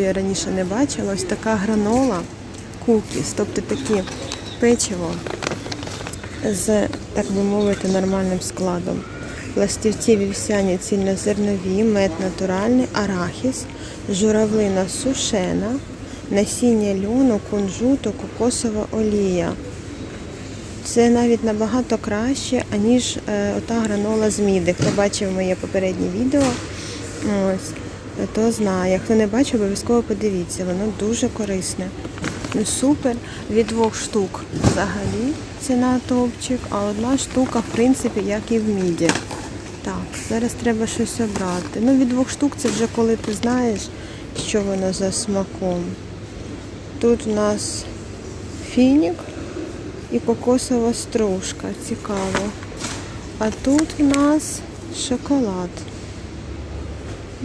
Я раніше не бачила ось така гранола кукіс, тобто такі печиво з, так би мовити, нормальним складом. Пластівці вівсяні цільнозернові, мед натуральний, арахіс, журавлина сушена, насіння льону, кунжуту, кокосова олія. Це навіть набагато краще, аніж е, ота гранола з міди. Хто бачив моє попереднє відео, ось, то знає. Хто не бачив, обов'язково подивіться, воно дуже корисне. Ну, супер. Від двох штук взагалі ціна топчик, а одна штука, в принципі, як і в міді. Так, зараз треба щось обрати. Ну, від двох штук це вже коли ти знаєш, що воно за смаком. Тут у нас фінік і кокосова стружка. Цікаво. А тут у нас шоколад.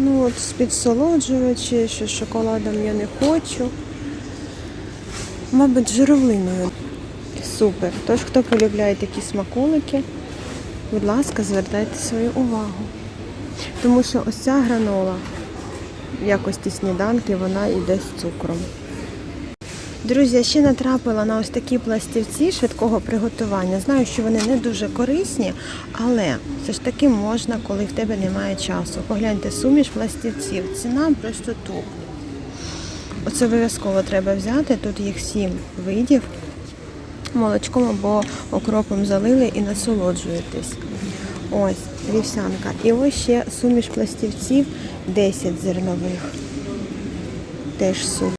Ну от з підсолоджувачі, що шоколадом я не хочу. Мабуть, жировиною. Супер. Тож, хто полюбляє такі смаколики, будь ласка, звертайте свою увагу. Тому що ось ця гранола в якості сніданки, вона йде з цукром. Друзі, я ще натрапила на ось такі пластівці швидкого приготування. Знаю, що вони не дуже корисні, але все ж таки можна, коли в тебе немає часу. Погляньте, суміш пластівців. Ціна просто топ. Оце обов'язково треба взяти. Тут їх сім видів. Молочком або окропом залили і насолоджуєтесь. Ось, вівсянка. І ось ще суміш пластівців 10 зернових. Теж супер.